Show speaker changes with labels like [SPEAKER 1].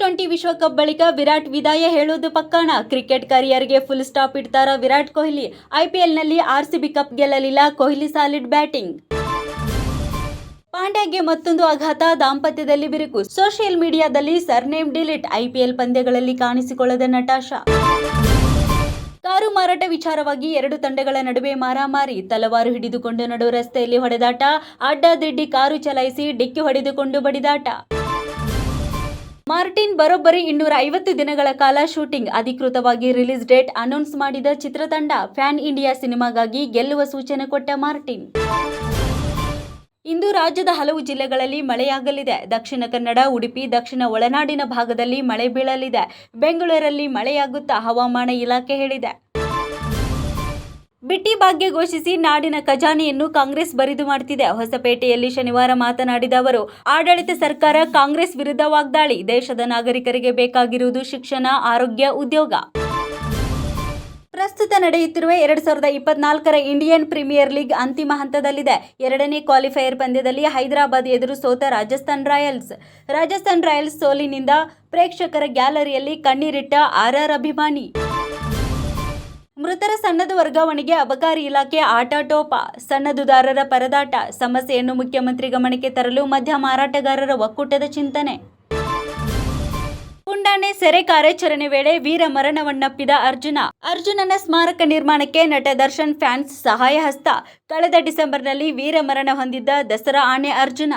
[SPEAKER 1] Twenty ವಿಶ್ವಕಪ್ ಬಳಿಕ ವಿರಾಟ್ ವಿದಾಯ ಹೇಳೋದು ಪಕ್ಕಾಣ ಕ್ರಿಕೆಟ್ ಕರಿಯರ್ಗೆ ಫುಲ್ ಸ್ಟಾಪ್ ಇಡ್ತಾರ ವಿರಾಟ್ ಕೊಹ್ಲಿ. ಐಪಿಎಲ್ನಲ್ಲಿ ಆರ್ಸಿಬಿ ಕಪ್ ಗೆಲ್ಲಲಿಲ್ಲ ಕೊಹ್ಲಿ ಸಾಲಿಡ್ ಬ್ಯಾಟಿಂಗ್ ಪಾಂಡ್ಯಗೆ ಮತ್ತೊಂದು ಆಘಾತ, ದಾಂಪತ್ಯದಲ್ಲಿ ಬಿರುಕು. ಸೋಷಿಯಲ್ ಮೀಡಿಯಾದಲ್ಲಿ ಸರ್ನೇಮ್ ಡಿಲೀಟ್ ಐಪಿಎಲ್ ಪಂದ್ಯಗಳಲ್ಲಿ ಕಾಣಿಸಿಕೊಳ್ಳದ ನಟಾಶಾ ಕಾರು ಮಾರಾಟ ವಿಚಾರವಾಗಿ ಎರಡು ತಂಡಗಳ ನಡುವೆ ಮಾರಾಮಾರಿ. ತಲವಾರು ಹಿಡಿದುಕೊಂಡು ನಡು ರಸ್ತೆಯಲ್ಲಿ ಹೊಡೆದಾಟ, ಅಡ್ಡಾದಿಡ್ಡಿ ಕಾರು ಚಲಾಯಿಸಿ ಡಿಕ್ಕಿ ಹೊಡೆದುಕೊಂಡು ಬಡಿದಾಟ. ಮಾರ್ಟಿನ್ ಬರೋಬ್ಬರಿ ಇನ್ನೂರ ಐವತ್ತು ದಿನಗಳ ಕಾಲ ಶೂಟಿಂಗ್ ಅಧಿಕೃತವಾಗಿ ರಿಲೀಸ್ ಡೇಟ್ ಅನೌನ್ಸ್ ಮಾಡಿದ ಚಿತ್ರತಂಡ ಫ್ಯಾನ್ ಇಂಡಿಯಾ ಸಿನಿಮಾಗಾಗಿ ಗೆಲ್ಲುವ ಸೂಚನೆ ಕೊಟ್ಟ ಮಾರ್ಟಿನ್. ಇಂದು ರಾಜ್ಯದ ಹಲವು ಜಿಲ್ಲೆಗಳಲ್ಲಿ ಮಳೆಯಾಗಲಿದೆ. ದಕ್ಷಿಣ ಕನ್ನಡ, ಉಡುಪಿ, ದಕ್ಷಿಣ ಒಳನಾಡಿನ ಭಾಗದಲ್ಲಿ ಮಳೆ ಬೀಳಲಿದೆ. ಬೆಂಗಳೂರಲ್ಲಿ ಮಳೆಯಾಗುತ್ತಾ ಹವಾಮಾನ ಇಲಾಖೆ ಹೇಳಿದೆ. ಬಿಟ್ಟಿ ಭಾಗ್ಯ ಘೋಷಿಸಿ ನಾಡಿನ ಖಜಾನೆಯನ್ನು ಕಾಂಗ್ರೆಸ್ ಬರಿದು ಮಾಡುತ್ತಿದೆ ಹೊಸಪೇಟೆಯಲ್ಲಿ ಶನಿವಾರ ಮಾತನಾಡಿದ ಅವರು, ಆಡಳಿತ ಸರ್ಕಾರ ಕಾಂಗ್ರೆಸ್ ವಿರುದ್ಧ ವಾಗ್ದಾಳಿ. ದೇಶದ ನಾಗರಿಕರಿಗೆ ಬೇಕಾಗಿರುವುದು ಶಿಕ್ಷಣ, ಆರೋಗ್ಯ, ಉದ್ಯೋಗ. ಪ್ರಸ್ತುತ ನಡೆಯುತ್ತಿರುವ ಎರಡ್ ಸಾವಿರದ ಇಪ್ಪತ್ನಾಲ್ಕರ ಇಂಡಿಯನ್ ಪ್ರೀಮಿಯರ್ ಲೀಗ್ ಅಂತಿಮ ಹಂತದಲ್ಲಿದೆ. ಎರಡನೇ ಕ್ವಾಲಿಫೈಯರ್ ಪಂದ್ಯದಲ್ಲಿ ಹೈದರಾಬಾದ್ ಎದುರು ಸೋತ ರಾಜಸ್ಥಾನ್ ರಾಯಲ್ಸ್. ರಾಜಸ್ಥಾನ್ ರಾಯಲ್ಸ್ ಸೋಲಿನಿಂದ ಪ್ರೇಕ್ಷಕರ ಗ್ಯಾಲರಿಯಲ್ಲಿ ಕಣ್ಣೀರಿಟ್ಟ ಆರ್ಆರ್ ಅಭಿಮಾನಿ. ಮೃತರ ಸಣ್ಣದ ವರ್ಗಾವಣೆಗೆ ಅಬಕಾರಿ ಇಲಾಖೆ ಆಟಾಟೋಪ ಸಣ್ಣದುದಾರರ ಪರದಾಟ, ಸಮಸ್ಯೆಯನ್ನು ಮುಖ್ಯಮಂತ್ರಿ ಗಮನಕ್ಕೆ ತರಲು ಮಧ್ಯ ಮಾರಾಟಗಾರರ ಒಕ್ಕೂಟದ ಚಿಂತನೆ. ಪುಂಡಾಣೆ ಸೆರೆ ಕಾರ್ಯಾಚರಣೆ ವೇಳೆ ವೀರ ಮರಣವನ್ನಪ್ಪಿದ ಅರ್ಜುನ. ಅರ್ಜುನನ ಸ್ಮಾರಕ ನಿರ್ಮಾಣಕ್ಕೆ ನಟ ದರ್ಶನ್ ಫ್ಯಾನ್ಸ್ ಸಹಾಯ ಹಸ್ತ ಕಳೆದ ಡಿಸೆಂಬರ್ನಲ್ಲಿ ವೀರ ಮರಣ ಹೊಂದಿದ್ದ ದಸರಾ ಆಣೆ ಅರ್ಜುನ.